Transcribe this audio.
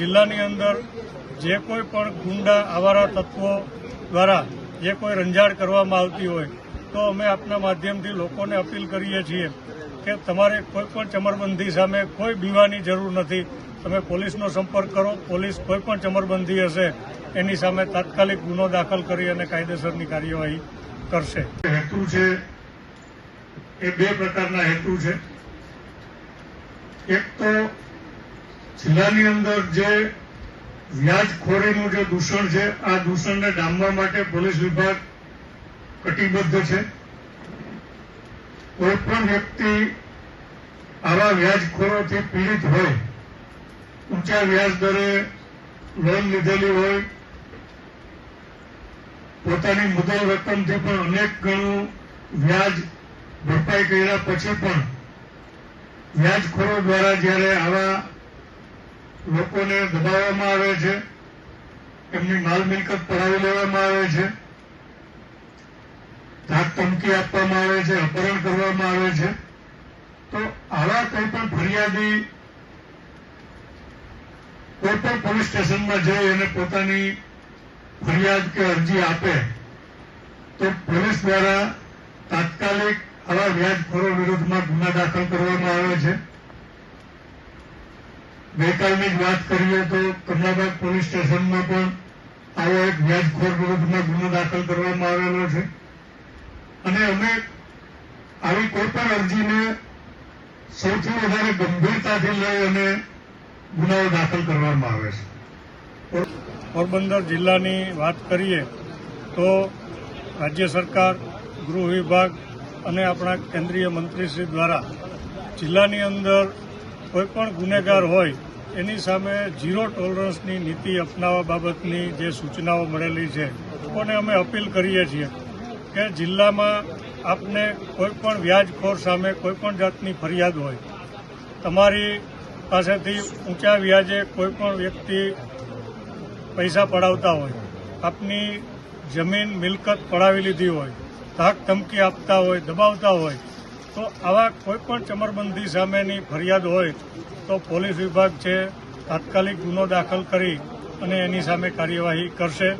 જિલ્લાની અંદર જે કોઈ પણ ગુંડા, આવારા તત્વો દ્વારા જે કોઈ રંજાડ કરવામાં આવતી હોય, તો અમે આપના માધ્યમથી લોકોને અપીલ કરીએ છીએ કે તમારે કોઈ પણ ચમરબંધી સામે કોઈ બીવાની જરૂર નથી. તમે પોલીસનો સંપર્ક કરો, પોલીસ કોઈ પણ ચમરબંધી હશે, એની સામે તાત્કાલિક ગુનો દાખલ કરી અને કાયદેસરની કાર્યવાહી કરશે. હેતુ છે, એ બે પ્રકારના હેતુ છે. એક તો જિલ્લાની અંદર જે વ્યાજખોરીનું જે દૂષણ છે, આ દૂષણને ડામવા માટે પોલીસ વિભાગ કટિબદ્ધ છે. કોઈ પણ વ્યક્તિ આવા વ્યાજખોરોથી પીડિત હોય, ઊંચા વ્યાજ દરે લોન લીધેલી હોય, પોતાની મુદલ રકમથી પણ અનેક ગણું વ્યાજ ભરપાઈ કર્યા પછી પણ વ્યાજખોરો દ્વારા જ્યારે આવા લોકોને દબાવવામાં આવે છે. એમની માલ મિલકત પડાવી લેવામાં આવે છે. ધાક ધમકી આપવામાં આવે છે, અપહરણ કરવામાં આવે છે. તો આવા કંઈ પણ ફરિયાદી કોઈ પણ પોલીસ સ્ટેશનમાં જઈ અને પોતાની ફરિયાદ કે અરજી આપે, તો પોલીસ દ્વારા તાત્કાલિક આવા વ્યાજખોરો વિરુદ્ધમાં ગુના દાખલ કરવામાં આવે છે. ગઈકાલની જ વાત કરીએ તો કમલાબાગ પોલીસ સ્ટેશનમાં પણ આવો એક વ્યાજખોર વિરુદ્ધમાં ગુનો દાખલ કરવામાં આવેલો છે. અને અમે આવી કોઈ પણ અરજીને સૌથી વધારે ગંભીરતાથી લઈ અને ગુનાઓ દાખલ કરવામાં આવે છે. પોરબંદર જિલ્લાની વાત કરીએ તો રાજ્ય સરકાર, ગૃહ વિભાગ અને આપણા કેન્દ્રીય મંત્રીશ્રી દ્વારા જિલ્લાની અંદર કોઈ પણ ગુનેગાર હોય એની સામે ઝીરો ટોલરન્સની નીતિ અપનાવવા બાબતની જે સૂચનાઓ મળેલી છે લોકોને અમે અપીલ કરીએ છીએ કે જિલ્લામાં આપને કોઈ પણ વ્યાજખોર સામે કોઈપણ જાતની ફરિયાદ હોય, તમારી પાસેથી ઊંચા વ્યાજે કોઈપણ વ્યક્તિ પૈસા પડાવતા હોય, આપની જમીન મિલકત પડાવી લીધી હોય ધાક ધમકી આપતા હોય, દબાવતા હોય તો આવા કોઈપણ ચમરબંધી સામેની ફરિયાદ હોય તો પોલીસ વિભાગ છે તાત્કાલિક ગુનો દાખલ કરી અને એની સામે કાર્યવાહી કરશે.